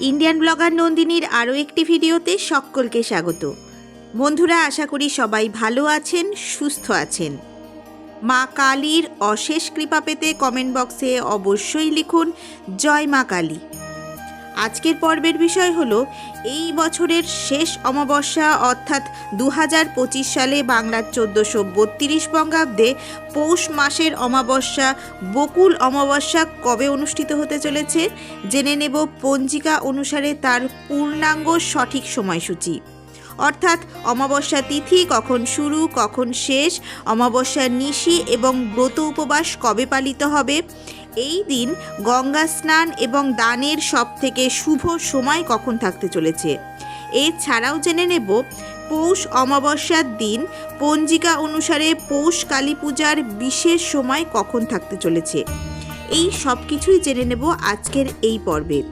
Indian blogger নন্দিনীর আরও একটি ভিডিওতে সকলকে স্বাগত। বন্ধুরা, আশা করি সবাই ভালো আছেন, সুস্থ আছেন। মা কালীর অশেষ কৃপা পেতে কমেন্ট বক্সে অবশ্যই লিখুন, জয় মা কালী। আজকের পর্বের বিষয় হলো, এই বছরের শেষ অমাবস্যা অর্থাৎ দু সালে বাংলার চোদ্দোশো বত্রিশ বঙ্গাব্দে পৌষ মাসের অমাবস্যা বকুল অমাবস্যা কবে অনুষ্ঠিত হতে চলেছে, জেনে নেব পঞ্জিকা অনুসারে তার পূর্ণাঙ্গ সঠিক সময়সূচি। অর্থাৎ অমাবস্যা তিথি কখন শুরু, কখন শেষ অমাবস্যার নিশি এবং ব্রত উপবাস কবে পালিত হবে এই দিন গঙ্গা স্নান এবং দানের সব থেকে শুভ সময় কখন থাকতে চলেছে? এছাড়াও জেনে নেব, পৌষ অমাবস্যার দিন পঞ্জিকা অনুসারে পৌষ কালী পূজার বিশেষ সময় কখন থাকতে চলেছে? এই সব কিছুই জেনে নেব আজকের এই পর্বে।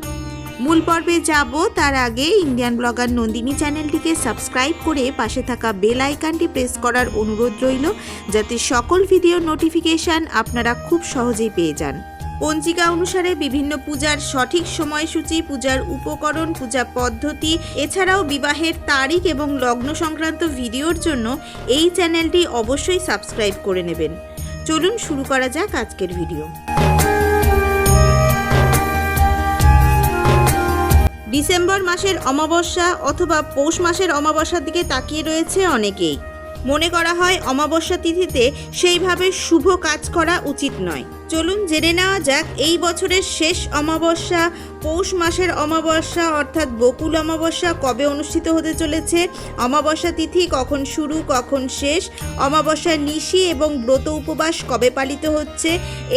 মূল পর্বে যাব, তার আগে ইন্ডিয়ান ব্লগার নন্দিনী চ্যানেলটিকে সাবস্ক্রাইব করে পাশে থাকা বেল আইকনটি প্রেস করার অনুরোধ রইল, যাতে সকল ভিডিও নোটিফিকেশান আপনারা খুব সহজেই পেয়ে যান। পঞ্জিকা অনুসারে বিভিন্ন পূজার সঠিক সময়সূচি, পূজার উপকরণ, পূজা পদ্ধতি, এছাড়াও বিবাহের তারিখ এবং লগ্ন সংক্রান্ত ভিডিওর জন্য এই চ্যানেলটি অবশ্যই সাবস্ক্রাইব করে নেবেন। চলুন শুরু করা যাক আজকের ভিডিও। ডিসেম্বর মাসের অমাবস্যা অথবা পৌষ মাসের অমাবস্যার দিকে তাকিয়ে রয়েছে অনেকেই। মনে করা হয়, অমাবস্যা তিথিতে সেইভাবে শুভ কাজ করা উচিত নয়। চলুন জেনে নেওয়া যাক, এই বছরের শেষ অমাবস্যা, পৌষ মাসের অমাবস্যা, অর্থাৎ বকুল অমাবস্যা কবে অনুষ্ঠিত হতে চলেছে, অমাবস্যা তিথি কখন শুরু, কখন শেষ, অমাবস্যার নিশি এবং ব্রত উপবাস কবে পালিত হচ্ছে,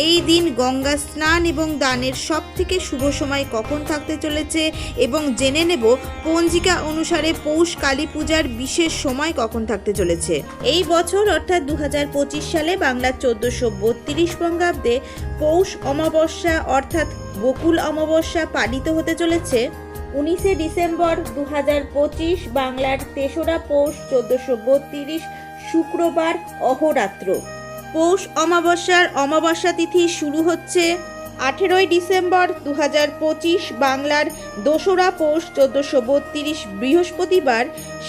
এই দিন গঙ্গা স্নান এবং দানের সব থেকে শুভ সময় কখন থাকতে চলেছে এবং জেনে নেব পঞ্জিকা অনুসারে পৌষ কালী পূজার বিশেষ সময় কখন থাকতে চলেছে। এই বছর অর্থাৎ দু হাজার পঁচিশ সালে বাংলার চোদ্দোশো বত্রিশ বঙ্গাব্দে পৌষ অমাবস্যা অর্থাৎ বকুল অমাবস্যা পালিত হতে চলেছে। উনিশে ডিসেম্বর দু পঁচিশ বাংলার তেসরা পৌষ চোদ্দোশো বত্রিশ শুক্রবার অহরাত্র। পৌষ অমাবস্যার অমাবস্যা তিথি শুরু হচ্ছে আঠেরোই ডিসেম্বর দু পঁচিশ বাংলার দোসরা পৌষ চোদ্দোশো বত্রিশ বৃহস্পতিবার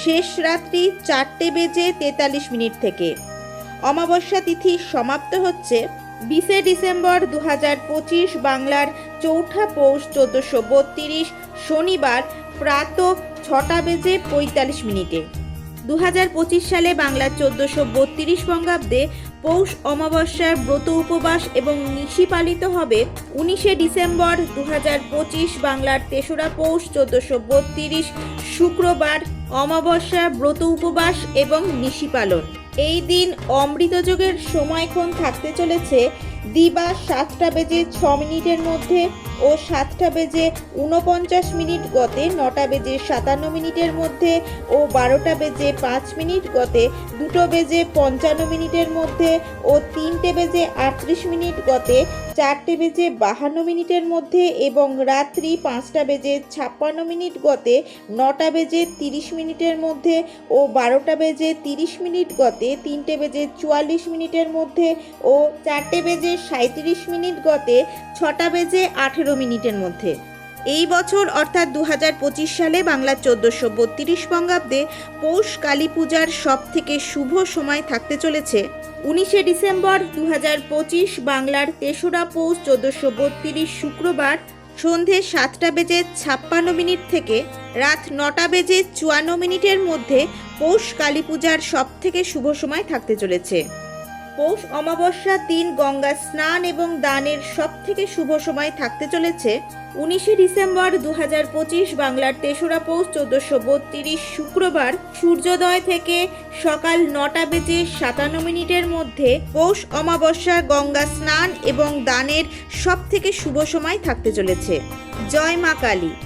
শেষ রাত্রি চারটে বেজে তেতাল্লিশ মিনিট থেকে। অমাবস্যা তিথি সমাপ্ত হচ্ছে বিশে ডিসেম্বর দু বাংলার চৌঠা পৌষ চোদ্দশো বত্রিশ শনিবার প্রাত ছটা বেজে পঁয়তাল্লিশ মিনিটে। দু হাজার পঁচিশ সালে বাংলার চোদ্দশো বত্রিশ বঙ্গাব্দে পৌষ অমাবস্যার ব্রত উপবাস এবং নিশি পালিত হবে উনিশে ডিসেম্বর দু বাংলার তেসরা পৌষ চোদ্দোশো বত্রিশ শুক্রবার অমাবস্যা ব্রত উপবাস এবং নিশি পালন। এই দিন অমৃতযোগের সময়ক্ষণ থাকতে চলেছে। দিবা সাতটা বেজে ছ মিনিটের মধ্যে ও সাতটা বেজে উনপঞ্চাশ মিনিট গতে, নটা বেজে সাতান্ন মিনিটের মধ্যে ও বারোটা বেজে পাঁচ মিনিট গতে, দুটো বেজে পঞ্চান্ন মিনিটের মধ্যে ও তিনটে বেজে আটত্রিশ মিনিট গতে, চারটে বেজে বাহান্ন মিনিটের মধ্যে এবং রাত্রি পাঁচটা বেজে ছাপ্পান্ন মিনিট গতে, নটা বেজে তিরিশ মিনিটের মধ্যে ও বারোটা বেজে তিরিশ মিনিট গতে, তিনটে বেজে চুয়াল্লিশ মিনিটের মধ্যে ও চারটে বেজে সাঁত্রিশ মিনিট গতে, ছটা বেজে আঠেরো মিনিটের মধ্যে। এই বছর, অর্থাৎ দু হাজার পঁচিশ সালে বাংলার চোদ্দোশো বত্রিশ বঙ্গাব্দে পৌষ কালী পূজার সব থেকে শুভ সময় থাকতে চলেছে। উনিশে ডিসেম্বর দু হাজার পঁচিশ বাংলার তেসরা পৌষ চোদ্দোশো বত্রিশ শুক্রবার সন্ধে সাতটা বেজে ছাপ্পান্ন মিনিট থেকে রাত নটা বেজে চুয়ান্ন মিনিটের মধ্যে পৌষ কালী পূজার সব থেকে শুভ সময় থাকতে চলেছে। পৌষ অমাবস্যার দিন গঙ্গা স্নান এবং দানের সব থেকে শুভ সময় থাকতে চলেছে উনিশে ডিসেম্বর দু বাংলার তেসরা পৌষ চোদ্দোশো বত্রিশ শুক্রবার। সূর্যোদয় থেকে সকাল নটা বেজে সাতান্ন মিনিটের মধ্যে পৌষ অমাবস্যা, গঙ্গা স্নান এবং দানের সব থেকে শুভ সময় থাকতে চলেছে। জয় মা কালী।